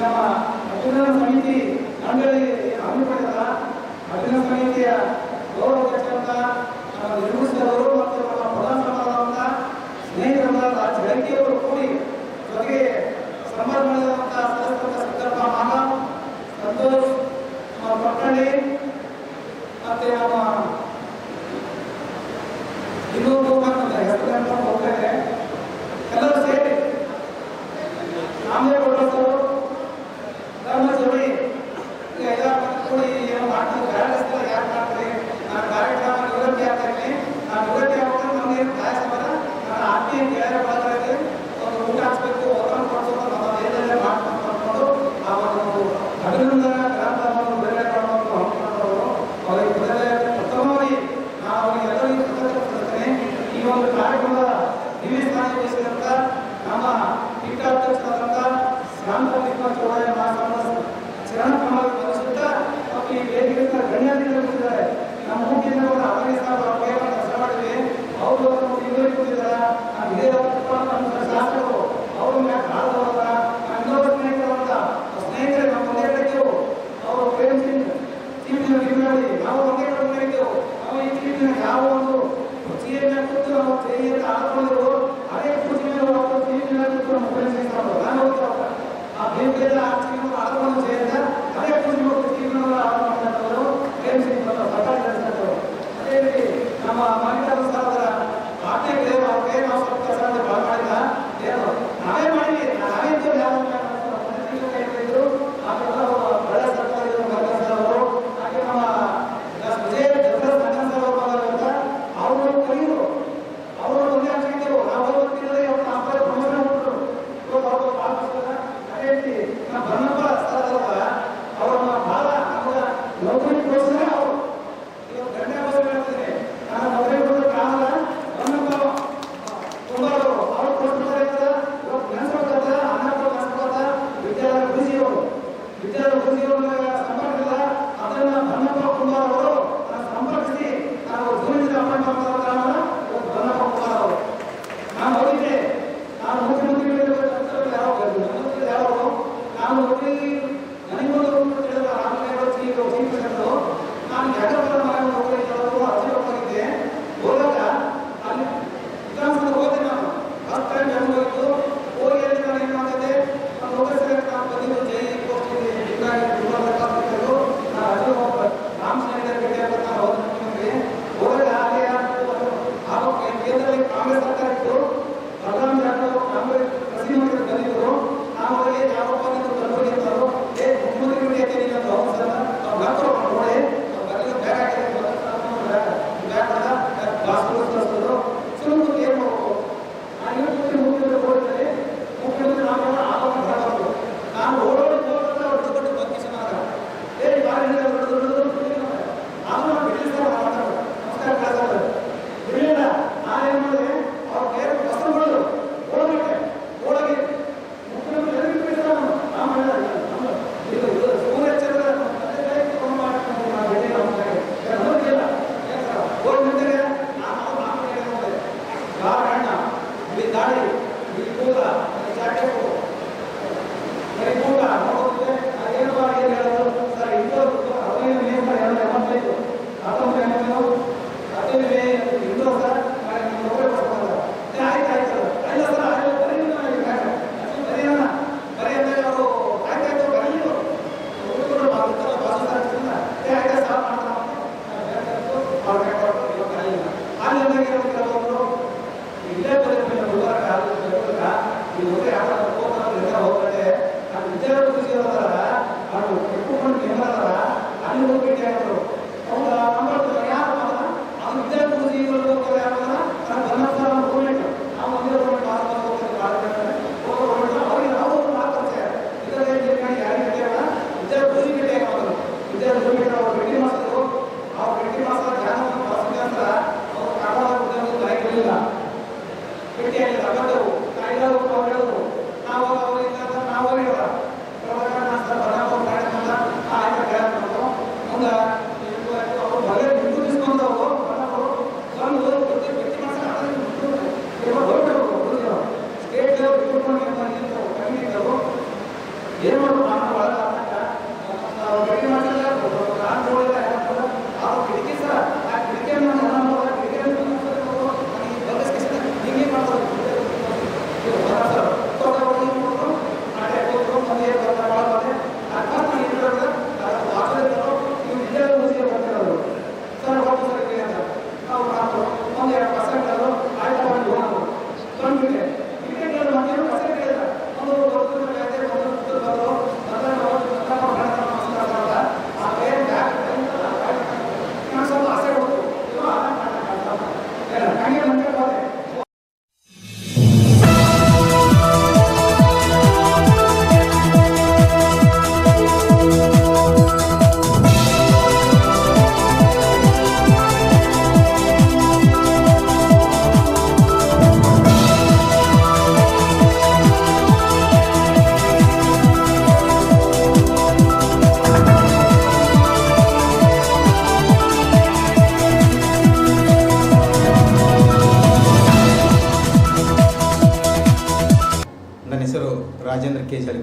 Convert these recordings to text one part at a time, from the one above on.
ನಮ್ಮ ಸಮಿತಿ ಮಂಡಳಿ ಹಮ್ಮಿಕೊಂಡಿದ್ದ ಅರ್ಜುನ ಸಮಿತಿಯ ಗೌರವ ಅಧ್ಯಕ್ಷರಾದ ನಿರ್ಮಿಸಿದವರು ಮತ್ತು ನಮ್ಮ ಪ್ರಧಾನ ಸಂಬಂಧವಾದಂಥ ಸ್ನೇಹಿತರ ರಾಜ್ ಬೆಳಗ್ಗೆ ಅವರು ಕೂಡಿ ಜೊತೆಗೆ ಸಂಭ್ರಮದಂಥ ಸದಸ್ಯರಾದ ಸಿದ್ದಪ್ಪ ಮಾನವ್ ಸಂತೋಷ್ ನಮ್ಮ ಪಟ್ಟಣಿ ಮತ್ತು ನಮ್ಮ ಇನ್ನೊಂದು ಹೆಸರು ಹೋಗ್ತಾ ಇದೆ. ಎಲ್ಲರೂ ಸೇರಿ. ಆಮೇಲೆ দিন এর বাজারে কত কাজ করতে তারপরে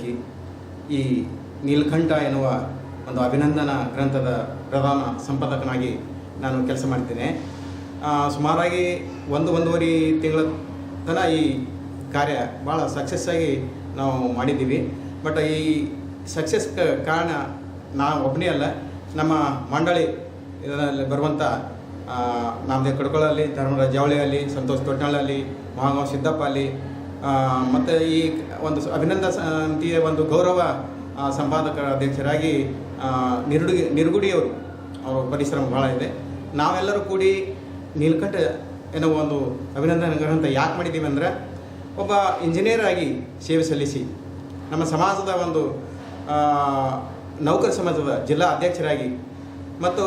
ರಾಜೇಂದ್ರ ಈ ನೀಲಕಂಠ ಎನ್ನುವ ಒಂದು ಅಭಿನಂದನಾ ಗ್ರಂಥದ ಪ್ರಧಾನ ಸಂಪಾದಕನಾಗಿ ನಾನು ಕೆಲಸ ಮಾಡ್ತೇನೆ. ಸುಮಾರಾಗಿ ಒಂದು, ಒಂದೂವರೆ ತಿಂಗಳ ತನಕ ಈ ಕಾರ್ಯ ಭಾಳ ಆಗಿ ನಾವು ಮಾಡಿದ್ದೀವಿ. ಬಟ್ ಈ ಸಕ್ಸಸ್ ಕಾರಣ ನಾ ಒಬ್ಬನೇ ಅಲ್ಲ, ನಮ್ಮ ಮಂಡಳಿ ಇದರಲ್ಲಿ ಬರುವಂಥ ನಮ್ಮದೇ ಕಡ್ಕೊಳ್ಳಲ್ಲಿ ಧರ್ಮರಾಜ್ ಜಾವಳಿ ಅಲ್ಲಿ, ಸಂತೋಷ್ ತೊಟ್ನಾಳಲ್ಲಿ ಮಹಾಗಾಂವ್ ಸಿದ್ದಪ್ಪ ಅಲ್ಲಿ ಮತ್ತು ಈ ಒಂದು ಅಭಿನಂದನ ಸಮಿತಿಯ ಒಂದು ಗೌರವ ಸಂಪಾದಕ ಅಧ್ಯಕ್ಷರಾಗಿ ನಿರುಡುಗಿ, ನಿರುಗುಡಿಯವರು, ಅವರ ಪರಿಶ್ರಮ ಭಾಳ ಇದೆ. ನಾವೆಲ್ಲರೂ ಕೂಡಿ ನೀಲ್ಕಂಠ ಎನ್ನುವ ಒಂದು ಅಭಿನಂದನೆ ಗ್ರಹಂತ ಯಾಕೆ ಮಾಡಿದ್ದೀವಿ ಅಂದರೆ, ಒಬ್ಬ ಇಂಜಿನಿಯರ್ ಆಗಿ ಸೇವೆ ಸಲ್ಲಿಸಿ, ನಮ್ಮ ಸಮಾಜದ ಒಂದು ನೌಕರ ಸಮಾಜದ ಜಿಲ್ಲಾ ಅಧ್ಯಕ್ಷರಾಗಿ, ಮತ್ತು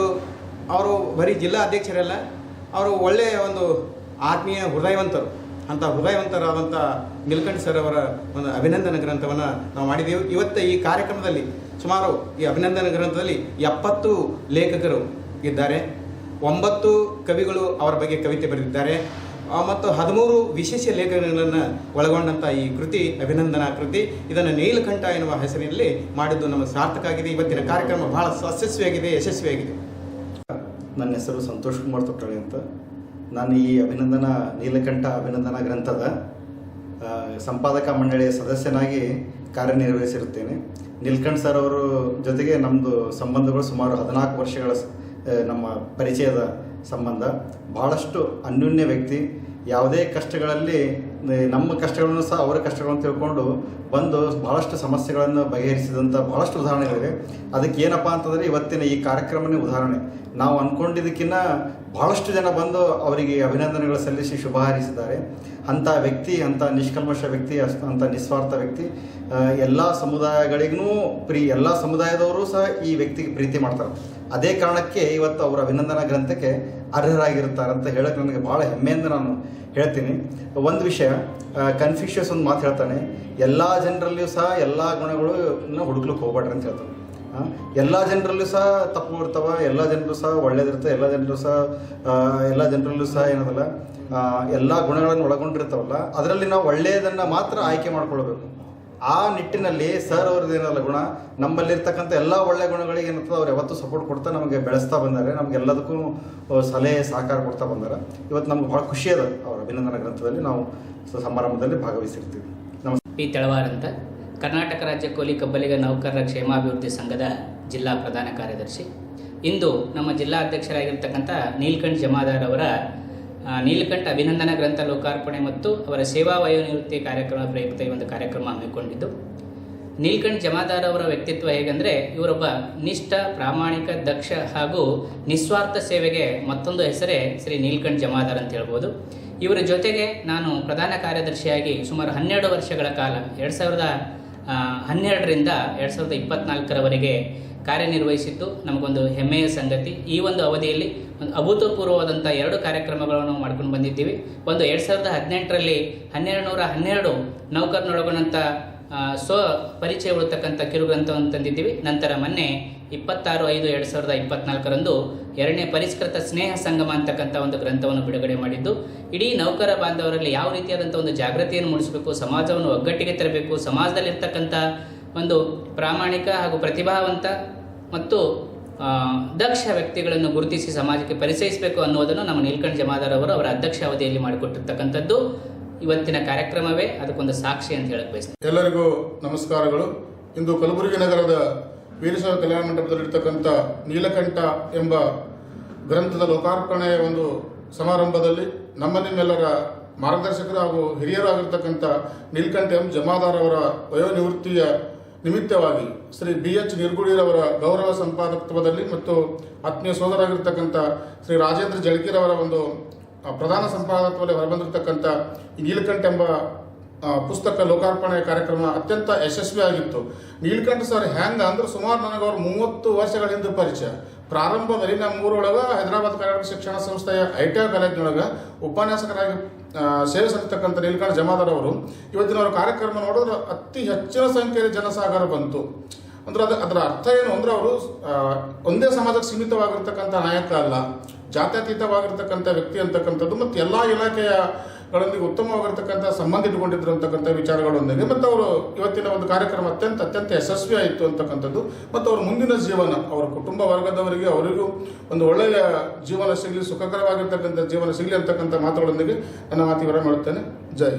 ಅವರು ಬರೀ ಜಿಲ್ಲಾ ಅಧ್ಯಕ್ಷರಲ್ಲ, ಅವರು ಒಳ್ಳೆಯ ಒಂದು ಆತ್ಮೀಯ ಹೃದಯವಂತರು. ಅಂಥ ಹೃದಯವಂತರಾದಂಥ ನಿಲ್ಕಂಠ ಸರ್ ಅವರ ಒಂದು ಅಭಿನಂದನ ಗ್ರಂಥವನ್ನು ನಾವು ಮಾಡಿದ್ದೇವೆ. ಇವತ್ತು ಈ ಕಾರ್ಯಕ್ರಮದಲ್ಲಿ ಸುಮಾರು ಈ ಅಭಿನಂದನ ಗ್ರಂಥದಲ್ಲಿ ಎಪ್ಪತ್ತು ಲೇಖಕರು ಇದ್ದಾರೆ. ಒಂಬತ್ತು ಕವಿಗಳು ಅವರ ಬಗ್ಗೆ ಕವಿತೆ ಬರೆದಿದ್ದಾರೆ. ಮತ್ತು ಹದಿಮೂರು ವಿಶೇಷ ಲೇಖನಗಳನ್ನು ಒಳಗೊಂಡಂಥ ಈ ಕೃತಿ, ಅಭಿನಂದನಾ ಕೃತಿ, ಇದನ್ನು ನೀಲಕಂಠ ಎನ್ನುವ ಹೆಸರಿನಲ್ಲಿ ಮಾಡಿದ್ದು ನಮ್ಮ ಸಾರ್ಥಕ ಆಗಿದೆ. ಇವತ್ತಿನ ಕಾರ್ಯಕ್ರಮ ಬಹಳ ಯಶಸ್ವಿಯಾಗಿದೆ ಯಶಸ್ವಿಯಾಗಿದೆ. ನನ್ನ ಹೆಸರು ಸಂತೋಷ್ ಕುಮಾರ್ ತೊಟ್ಟಳಿ ಅಂತ. ನಾನು ಈ ಅಭಿನಂದನಾ ನೀಲಕಂಠ ಅಭಿನಂದನಾ ಗ್ರಂಥದ ಸಂಪಾದಕ ಮಂಡಳಿಯ ಸದಸ್ಯನಾಗಿ ಕಾರ್ಯನಿರ್ವಹಿಸಿರುತ್ತೇನೆ. ನೀಲ್ಕಂಠ್ ಸರ್ ಅವರು ಜೊತೆಗೆ ನಮ್ಮದು ಸಂಬಂಧಗಳು ಸುಮಾರು ಹದಿನಾಲ್ಕು ವರ್ಷಗಳ ನಮ್ಮ ಪರಿಚಯದ ಸಂಬಂಧ. ಭಾಳಷ್ಟು ಅನ್ಯೋನ್ಯ ವ್ಯಕ್ತಿ. ಯಾವುದೇ ಕಷ್ಟಗಳಲ್ಲಿ ನಮ್ಮ ಕಷ್ಟಗಳನ್ನು ಸಹ ಅವರ ಕಷ್ಟಗಳನ್ನು ತಿಳ್ಕೊಂಡು ಬಂದು ಬಹಳಷ್ಟು ಸಮಸ್ಯೆಗಳನ್ನು ಬಗೆಹರಿಸಿದಂಥ ಬಹಳಷ್ಟು ಉದಾಹರಣೆಗಳಿವೆ. ಅದಕ್ಕೆ ಏನಪ್ಪ ಅಂತಂದರೆ ಇವತ್ತಿನ ಈ ಕಾರ್ಯಕ್ರಮನೇ ಉದಾಹರಣೆ. ನಾವು ಅಂದ್ಕೊಂಡಿದ್ದಕ್ಕಿಂತ ಬಹಳಷ್ಟು ಜನ ಬಂದು ಅವರಿಗೆ ಅಭಿನಂದನೆಗಳು ಸಲ್ಲಿಸಿ ಶುಭ ಹಾರೈಸಿದ್ದಾರೆ ಅಂಥ ವ್ಯಕ್ತಿ, ಅಂಥ ನಿಷ್ಕಲ್ಮಶ ವ್ಯಕ್ತಿ ಅಷ್ಟು ಅಂಥ ನಿಸ್ವಾರ್ಥ ವ್ಯಕ್ತಿ ಎಲ್ಲ ಸಮುದಾಯಗಳಿಗೂ ಪ್ರೀ, ಎಲ್ಲ ಸಮುದಾಯದವರು ಸಹ ಈ ವ್ಯಕ್ತಿಗೆ ಪ್ರೀತಿ ಮಾಡ್ತಾರೆ. ಅದೇ ಕಾರಣಕ್ಕೆ ಇವತ್ತು ಅವರ ಅಭಿನಂದನಾ ಗ್ರಂಥಕ್ಕೆ ಅರ್ಹರಾಗಿರ್ತಾರೆ ಅಂತ ಹೇಳಕ್ಕೆ ನನಗೆ ಭಾಳ ಹೆಮ್ಮೆಯಿಂದ ನಾನು ಹೇಳ್ತೀನಿ. ಒಂದು ವಿಷಯ ಕನ್ಫ್ಯೂಷಿಯಸ್ ಒಂದು ಮಾತು ಹೇಳ್ತಾನೆ, ಎಲ್ಲ ಜನರಲ್ಲಿಯೂ ಸಹ ಎಲ್ಲ ಗುಣಗಳು ಹುಡುಕ್ಲಿಕ್ಕೆ ಹೋಗ್ಬೇಡ್ರಿ ಅಂತ ಹೇಳ್ತಾನೆ. ಎಲ್ಲ ಜನರಲ್ಲೂ ಸಹ ತಪ್ಪು ಇರ್ತಾವ ಎಲ್ಲ ಜನರು ಸಹ ಒಳ್ಳೇದಿರ್ತವೆ, ಎಲ್ಲ ಜನರು ಸಹ ಎಲ್ಲ ಜನರಲ್ಲೂ ಸಹ ಏನದಲ್ಲ ಎಲ್ಲ ಗುಣಗಳನ್ನು ಒಳಗೊಂಡಿರ್ತಾವಲ್ಲ, ಅದರಲ್ಲಿ ನಾವು ಒಳ್ಳೆಯದನ್ನು ಮಾತ್ರ ಆಯ್ಕೆ ಮಾಡ್ಕೊಳ್ಬೇಕು. ಆ ನಿಟ್ಟಿನಲ್ಲಿ ಸರ್ ಅವ್ರದ್ದು ಏನಲ್ಲ ಗುಣ? ನಮ್ಮಲ್ಲಿರ್ತಕ್ಕಂಥ ಎಲ್ಲ ಒಳ್ಳೆ ಗುಣಗಳಿಗೆ ಏನಂತದ ಅವ್ರು ಯಾವತ್ತೂ ಸಪೋರ್ಟ್ ಕೊಡ್ತಾ ನಮಗೆ ಬೆಳೆಸ್ತಾ ಬಂದಾರೆ. ನಮಗೆಲ್ಲದಕ್ಕೂ ಎಲ್ಲದಕ್ಕೂ ಸಲಹೆ, ಸಹಕಾರ ಕೊಡ್ತಾ ಬಂದಾರೆ. ಇವತ್ತು ನಮ್ಗೆ ಭಾಳ ಖುಷಿ ಅದ ಅವ್ರ ಅಭಿನಂದನಾ ಗ್ರಂಥದಲ್ಲಿ ನಾವು ಸಮಾರಂಭದಲ್ಲಿ ಭಾಗವಹಿಸಿರ್ತೀವಿ. ನಮಸ್ತೆ ಪಿ ತೆಳವಾರ್ ಅಂತ ಕರ್ನಾಟಕ ರಾಜ್ಯ ಕೋಲಿ ಕಬ್ಬಲಿಗ ನೌಕರರ ಕ್ಷೇಮಾಭಿವೃದ್ಧಿ ಸಂಘದ ಜಿಲ್ಲಾ ಪ್ರಧಾನ ಕಾರ್ಯದರ್ಶಿ. ಇಂದು ನಮ್ಮ ಜಿಲ್ಲಾ ಅಧ್ಯಕ್ಷರಾಗಿರ್ತಕ್ಕಂಥ ನೀಲ್ಕಂಠ್ ಜಮಾದಾರ್ ಅವರ ನೀಲಕಂಠ ಅಭಿನಂದನಾ ಗ್ರಂಥ ಲೋಕಾರ್ಪಣೆ ಮತ್ತು ಅವರ ಸೇವಾ ವಯೋನಿವೃತ್ತಿ ಕಾರ್ಯಕ್ರಮ ಪ್ರಯುಕ್ತ ಈ ಒಂದು ಕಾರ್ಯಕ್ರಮ ಹಮ್ಮಿಕೊಂಡಿದ್ದು. ನೀಲಕಂಠ ಜಮಾದಾರ್ ಅವರ ವ್ಯಕ್ತಿತ್ವ ಹೇಗೆಂದರೆ, ಇವರೊಬ್ಬ ನಿಷ್ಠ, ಪ್ರಾಮಾಣಿಕ, ದಕ್ಷ ಹಾಗೂ ನಿಸ್ವಾರ್ಥ ಸೇವೆಗೆ ಮತ್ತೊಂದು ಹೆಸರೇ ಶ್ರೀ ನೀಲಕಂಠ ಜಮಾದಾರ್ ಅಂತ ಹೇಳ್ಬೋದು. ಇವರ ಜೊತೆಗೆ ನಾನು ಪ್ರಧಾನ ಕಾರ್ಯದರ್ಶಿಯಾಗಿ ಸುಮಾರು ಹನ್ನೆರಡು ವರ್ಷಗಳ ಕಾಲ, ಎರಡು ಸಾವಿರದ ಹನ್ನೆರಡರಿಂದ ಎರಡು ಸಾವಿರದ ಇಪ್ಪತ್ನಾಲ್ಕರವರೆಗೆ ಕಾರ್ಯನಿರ್ವಹಿಸಿದ್ದು ನಮಗೊಂದು ಹೆಮ್ಮೆಯ ಸಂಗತಿ. ಈ ಒಂದು ಅವಧಿಯಲ್ಲಿ ಒಂದು ಅಭೂತಪೂರ್ವವಾದಂಥ ಎರಡು ಕಾರ್ಯಕ್ರಮಗಳನ್ನು ಮಾಡ್ಕೊಂಡು ಬಂದಿದ್ದೀವಿ. ಒಂದು ಎರಡು ಸಾವಿರದ ಹದಿನೆಂಟರಲ್ಲಿ ಹನ್ನೆರಡು ನೂರ ಹನ್ನೆರಡು ನೌಕರನೊಳಗೊಂಡಂಥ ಸ್ವ ಪರಿಚಯ ಉಳ್ತಕ್ಕಂಥ ಕಿರುಗ್ರಂಥವನ್ನು ತಂದಿದ್ದೀವಿ. ನಂತರ ಮೊನ್ನೆ ಇಪ್ಪತ್ತಾರು ಐದು ಎರಡು ಸಾವಿರದ ಇಪ್ಪತ್ನಾಲ್ಕರಂದು ಎರಡನೇ ಪರಿಷ್ಕೃತ ಸ್ನೇಹ ಸಂಗಮ ಅಂತಕ್ಕಂಥ ಒಂದು ಗ್ರಂಥವನ್ನು ಬಿಡುಗಡೆ ಮಾಡಿದ್ದು. ಇಡೀ ನೌಕರ ಬಾಂಧವರಲ್ಲಿ ಯಾವ ರೀತಿಯಾದಂಥ ಒಂದು ಜಾಗೃತಿಯನ್ನು ಮೂಡಿಸಬೇಕು, ಸಮಾಜವನ್ನು ಒಗ್ಗಟ್ಟಿಗೆ ತರಬೇಕು, ಸಮಾಜದಲ್ಲಿರ್ತಕ್ಕಂಥ ಒಂದು ಪ್ರಾಮಾಣಿಕ ಹಾಗೂ ಪ್ರತಿಭಾವಂತ ಮತ್ತು ದಕ್ಷ ವ್ಯಕ್ತಿಗಳನ್ನು ಗುರುತಿಸಿ ಸಮಾಜಕ್ಕೆ ಪರಿಚಯಿಸಬೇಕು ಅನ್ನೋದನ್ನು ನಮ್ಮ ನೀಲ್ಕಂಠ ಜಮಾದಾರ್ ಅವರು ಅವರ ಅಧ್ಯಕ್ಷ ಅವಧಿಯಲ್ಲಿ ಮಾಡಿಕೊಟ್ಟಿರ್ತಕ್ಕಂಥದ್ದು. ಇವತ್ತಿನ ಕಾರ್ಯಕ್ರಮವೇ ಅದಕ್ಕೊಂದು ಸಾಕ್ಷಿ ಅಂತ ಹೇಳಕ್ ಬಯಸ್ತೀನಿ. ಎಲ್ಲರಿಗೂ ನಮಸ್ಕಾರಗಳು. ಇಂದು ಕಲಬುರಗಿ ನಗರದ ವೀರಶೈವ ಕಲ್ಯಾಣ ಮಂಟಪದಲ್ಲಿರ್ತಕ್ಕಂಥ ನೀಲಕಂಠ ಎಂಬ ಗ್ರಂಥದ ಲೋಕಾರ್ಪಣೆಯ ಒಂದು ಸಮಾರಂಭದಲ್ಲಿ ನಮ್ಮ ನಿಮ್ಮೆಲ್ಲರ ಮಾರ್ಗದರ್ಶಕರು ಹಾಗೂ ಹಿರಿಯರಾಗಿರ್ತಕ್ಕಂಥ ನೀಲಕಂಠ ಎಂ ಜಮಾದಾರ್ ಅವರ ವಯೋನಿವೃತ್ತಿಯ ನಿಮಿತ್ತವಾಗಿ ಶ್ರೀ ಬಿ ಎಚ್ ನಿರ್ಗುಡಿರವರ ಗೌರವ ಸಂಪಾದಕತ್ವದಲ್ಲಿ ಮತ್ತು ಆತ್ಮೀಯ ಸೋದರಾಗಿರ್ತಕ್ಕಂಥ ಶ್ರೀ ರಾಜೇಂದ್ರ ಜಳಕಿರವರ ಒಂದು ಪ್ರಧಾನ ಸಂಪಾದಕತ್ವದಲ್ಲಿ ಹೊರಬಂದಿರತಕ್ಕಂಥ ನೀಲಕಂಠ ಎಂಬ ಪುಸ್ತಕ ಲೋಕಾರ್ಪಣೆ ಕಾರ್ಯಕ್ರಮ ಅತ್ಯಂತ ಯಶಸ್ವಿಯಾಗಿತ್ತು. ನೀಲಕಂಠ ಸರ್ ಹೆಂಗ ಅಂದ್ರೆ ಸುಮಾರು ನನಗೆ ಅವ್ರು ಮೂವತ್ತು ವರ್ಷಗಳಿಂದ ಪರಿಚಯ. ಪ್ರಾರಂಭದಲ್ಲಿ ನಮ್ಮ ಊರೊಳಗೆ ಹೈದರಾಬಾದ್ ಕರ್ನಾಟಕ ಶಿಕ್ಷಣ ಸಂಸ್ಥೆಯ ಐ ಟಿ ಐ ಕಾಲೇಜಿನೊಳಗೆ ಉಪನ್ಯಾಸಕರಾಗಿ ಸೇವೆ ಸಲ್ಲಿಸತಕ್ಕಂಥ ನೀಲಕಂಠ ಜಮಾದಾರ್ ಅವರು. ಇವತ್ತಿನ ಅವರ ಕಾರ್ಯಕ್ರಮ ನೋಡಿದ್ರೆ ಅತಿ ಹೆಚ್ಚಿನ ಸಂಖ್ಯೆಯಲ್ಲಿ ಜನಸಾಗರ ಬಂತು. ಅಂದ್ರೆ ಅದು ಅದರ ಅರ್ಥ ಏನು ಅಂದ್ರೆ ಅವರು ಒಂದೇ ಸಮಾಜಕ್ಕೆ ಸೀಮಿತವಾಗಿರ್ತಕ್ಕಂಥ ನಾಯಕ ಅಲ್ಲ, ಜಾತ್ಯತೀತವಾಗಿರ್ತಕ್ಕಂಥ ವ್ಯಕ್ತಿ ಅಂತಕ್ಕಂಥದ್ದು ಮತ್ತು ಎಲ್ಲ ಇಲಾಖೆಯಗಳೊಂದಿಗೆ ಉತ್ತಮವಾಗಿರ್ತಕ್ಕಂಥ ಸಂಬಂಧ ಇಟ್ಕೊಂಡಿದ್ರು ಅಂತಕ್ಕಂಥ ವಿಚಾರಗಳೊಂದಿಗೆ ಮತ್ತು ಅವರು ಇವತ್ತಿನ ಒಂದು ಕಾರ್ಯಕ್ರಮ ಅತ್ಯಂತ ಅತ್ಯಂತ ಯಶಸ್ವಿ ಆಯಿತು ಅಂತಕ್ಕಂಥದ್ದು. ಮತ್ತು ಅವ್ರ ಮುಂದಿನ ಜೀವನ, ಅವರ ಕುಟುಂಬ ವರ್ಗದವರಿಗೆ, ಅವರಿಗೂ ಒಂದು ಒಳ್ಳೆಯ ಜೀವನ ಸಿಗಲಿ ಸುಖಕರವಾಗಿರ್ತಕ್ಕಂಥ ಜೀವನ ಸಿಗಲಿ ಅಂತಕ್ಕಂಥ ಮಾತುಗಳೊಂದಿಗೆ ನನ್ನ ಮಾತು ಹೊರ ಮಾಡುತ್ತೇನೆ. ಜೈ